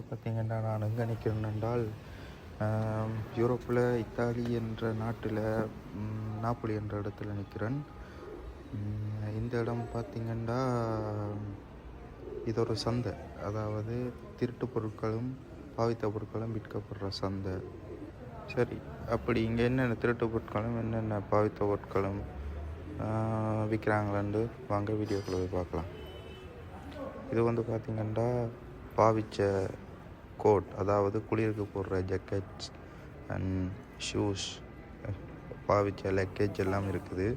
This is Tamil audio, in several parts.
பார்த்திங்கன்னா நான் எங்கே நிற்கிறேன் என்றால் யூரோப்பில் இத்தாலி என்ற நாட்டில் நாப்பொலி என்ற இடத்துல நிற்கிறேன் இந்த இடம் பார்த்திங்கன்னா இது ஒரு சந்தை. அதாவது திருட்டு பொருட்களும் பாவித்த பொருட்களும் விற்கப்படுற சந்தை. சரி அப்படி இங்கே என்னென்ன திருட்டு பொருட்களும் என்னென்ன பாவித்த பொருட்களும் விற்கிறாங்களான்னு வாங்க வீடியோக்குள்ள போய் பார்க்கலாம். இது வந்து பார்த்திங்கன்னா பாவிச்ச கோட் அதாவது குளிருக்கு போடுற ஜக்கெட்ஸ் அண்ட் ஷூஸ் பாவிச்ச லக்கேஜ் எல்லாம் இருக்குது.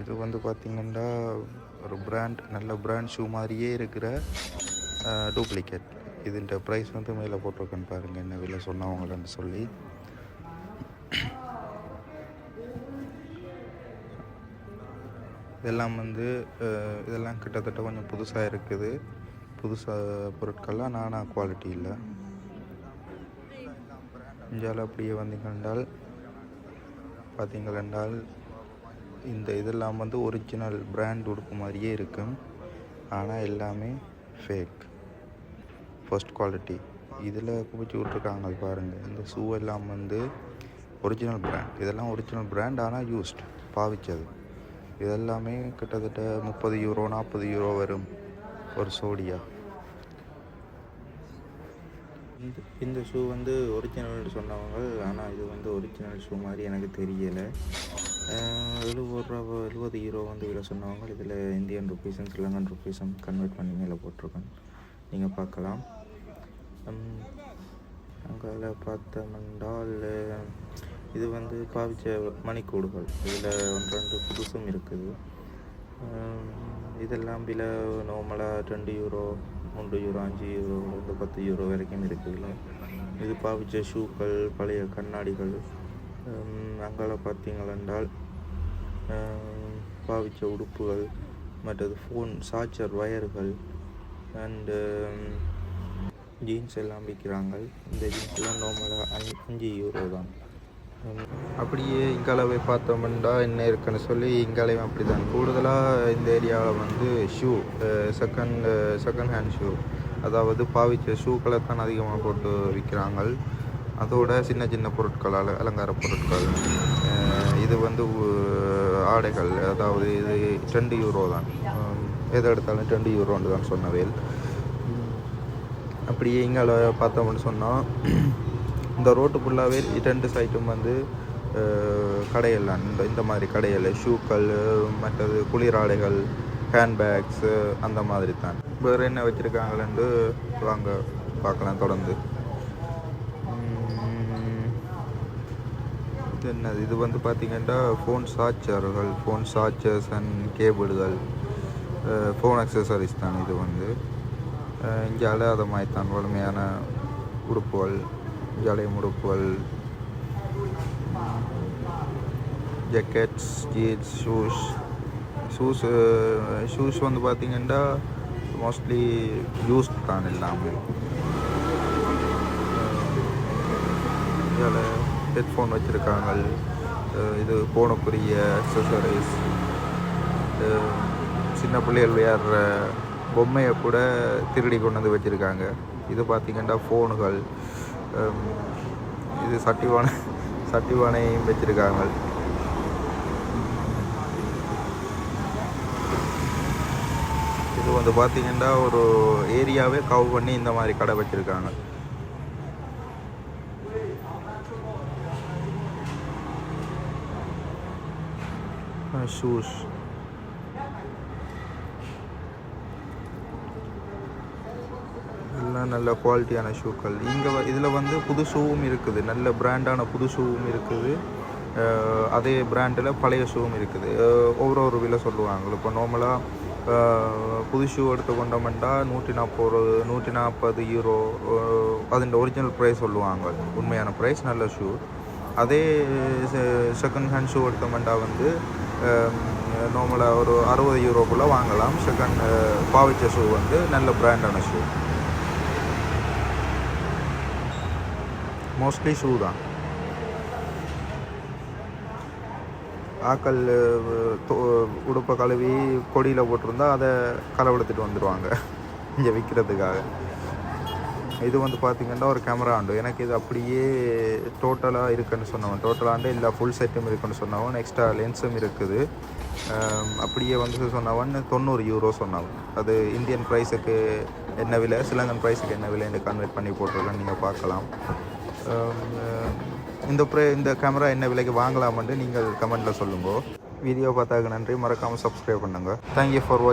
இது வந்து பார்த்திங்கன்னா ஒரு பிராண்ட் நல்ல பிராண்ட் ஷூ மாதிரியே இருக்கிற டூப்ளிகேட் இதுன்ற ப்ரைஸ் வந்து மேலே போட்டிருக்கேன்னு பாருங்கள் என்ன விலை சொன்னவங்களன்னு சொல்லி. இதெல்லாம் வந்து இதெல்லாம் கிட்டத்தட்ட கொஞ்சம் புதுசாக இருக்குது. புதுசாக பொருட்கள்லாம் நானா குவாலிட்டி இல்லை. இந்தியாவில் அப்படியே வந்தீங்க என்றால் பார்த்தீங்க என்றால் இந்த இதெல்லாம் வந்து ஒரிஜினல் பிராண்ட் உடுப்பு மாதிரியே இருக்கும். ஆனால் எல்லாமே ஃபேக் ஃபர்ஸ்ட் குவாலிட்டி இதில் குவிச்சு விட்ருக்காங்க பாருங்கள் இந்த ஷூ எல்லாம் வந்து ஒரிஜினல் பிராண்ட் இதெல்லாம் ஒரிஜினல் பிராண்ட் ஆனால் யூஸ்ட் பாவிச்சது. இதெல்லாமே கிட்டத்தட்ட முப்பது யூரோ நாற்பது யூரோ வரும். ஒரு சோடியா? இந்த இந்த ஷூ வந்து ஒரிஜினல்னு சொன்னவங்க ஆனால் இது வந்து ஒரிஜினல் ஷூ மாதிரி எனக்கு தெரியலை. எழுபது ரூபா எழுபது ஹீரோ வந்து இதில் சொன்னவங்க இதில் இந்தியன் ருபீஸும் ஸ்ரீலங்கன் ருபீஸும் கன்வெர்ட் பண்ணி மேலே போட்டிருக்கேன். நீங்கள் பார்க்கலாம். அங்கே பார்த்தோம்னால் இது வந்து பாவிச்ச மணிக்கூடுகள். இதில் ஒன்று ரெண்டு புதுசும் இருக்குது. இதெல்லாம் பில நார்மலாக ரெண்டு யூரோ மூன்று யூரோ அஞ்சு யூரோ வந்து பத்து யூரோ வரைக்கும் இருக்குதுல்ல இது பாவிச்ச ஷூக்கள் பழைய கண்ணாடிகள் அங்கால பார்த்தீங்களென்றால் பாவிச்ச உடுப்புகள் மற்றது ஃபோன் சார்ஜர் வயர்கள் அண்டு ஜீன்ஸ் எல்லாம் விற்கிறாங்க இந்த ஜீன்ஸ்லாம் நார்மலாக அஞ்சு யூரோ தான் ஹம், அப்படியே இங்காலவே பார்த்தோம்னா என்ன இருக்குன்னு சொல்லி இங்காலையும் அப்படி தான் கூடுதலாக இந்த ஏரியாவில் வந்து shoe second second hand shoe அதாவது பாவிச்ச ஷூக்களை தான் அதிகமாக போட்டு விற்கிறாங்க அதோட சின்ன சின்ன பொருட்களால் அலங்கார பொருட்கள் இது வந்து ஆடைகள். அதாவது இது ரெண்டு யூரோ தான். எதை எடுத்தாலும் ரெண்டு யூரோன்னு தான் சொன்னவேல். அப்படியே இங்கால பார்த்தோம்னு சொன்னால் இந்த ரோட்டு ஃபுல்லாகவே ரெண்டு சைட்டும் வந்து கடையெல்லாம் இந்த இந்த மாதிரி கடைகள் ஷூக்கள் மற்றது குளிராடைகள் ஹேண்ட்பேக்ஸு அந்த மாதிரி தான். வேறு என்ன வச்சுருக்காங்களேன்னு வாங்க பார்க்கலாம் தொடர்ந்து. இது என்னது? இது வந்து பார்த்திங்கன்னா ஃபோன் சார்ஜர்கள் ஃபோன் சார்ஜர்ஸ் அண்ட் கேபிள்கள் ஃபோன் அக்சசரிஸ் தான் இது வந்து. இங்கே அழகாத மாதிரி தான் வலிமையான உடுப்புகள். ஜலை உடுப்புகள் jackets jeans shoes shoes shoes வந்து பார்த்திங்கன்னா மோஸ்ட்லி யூஸ் தான் எல்லாமே இதில் ஹெட்ஃபோன் வச்சுருக்காங்க இது போனக்குரிய அக்சசரிஸ் சின்ன பிள்ளைகள் விளையாடுற பொம்மையை கூட திருடி கொண்டு வந்து வச்சுருக்காங்க இது பார்த்திங்கன்னா ஃபோனுகள் இது சட்டிவானை சட்டிவானையும் வச்சுருக்காங்க. இது வந்து பார்த்திங்கன்னா ஒரு ஏரியாவே கவ் பண்ணி இந்த மாதிரி கடை வச்சுருக்காங்க. ஷூஸ் நல்ல குவாலிட்டியான ஷூக்கள் இங்கே இதில் வந்து புது ஷூவும் இருக்குது. நல்ல பிராண்டான புது ஷூவும் இருக்குது. அதே பிராண்டில் பழைய ஷூவும் இருக்குது. ஒவ்வொரு ஒரு விலை சொல்லுவாங்க. இப்போ நார்மலாக புது ஷூ எடுத்து கொண்டோம்னா நூற்றி நாற்பது நூற்றி நாற்பது யூரோ அதுண்ட ஒரிஜினல் ப்ரைஸ் சொல்லுவாங்க. உண்மையான ப்ரைஸ் நல்ல ஷூ அதே செகண்ட் ஹேண்ட் ஷூ எடுத்தோம்னா வந்து நார்மலாக ஒரு அறுபது யூரோக்குள்ளே வாங்கலாம். செகண்ட் பாவிச்ச ஷூ வந்து நல்ல பிராண்டான ஷூ மோஸ்ட்லி ஷூ தான் ஆக்கள் தோ- உடுப்பை கழுவி கொடியில் போட்டிருந்தா அதை களவெடுத்துட்டு வந்துடுவாங்க இங்கே விற்கிறதுக்காக இது வந்து பார்த்திங்கன்னா ஒரு கேமரா ஆண்டு. எனக்கு இது அப்படியே டோட்டலாக இருக்குன்னு சொன்னவன். டோட்டலாண்டு இல்லை ஃபுல் செட்டும் இருக்குன்னு சொன்னவன். எக்ஸ்ட்ரா லென்ஸும் இருக்குது. அப்படியே வந்து சொன்னவன். தொண்ணூறு யூரோ சொன்னவன். அது இந்தியன் ப்ரைஸுக்கு என்ன விலை? சிலங்கன் ப்ரைஸுக்கு என்ன விலைன்னு கன்வெர்ட் பண்ணி போட்டிருக்கேன்னு நீங்கள் பார்க்கலாம். இந்த ப்ரே இந்த கேமரா என்ன விலைக்கு வாங்கலாமென்று நீங்கள் கமெண்ட்டில் சொல்லுங்க. வீடியோ பார்த்தாக்க நன்றி. மறக்காமல் சப்ஸ்கிரைப் பண்ணுங்கள் தேங்க்யூ ஃபார் வாட்ச்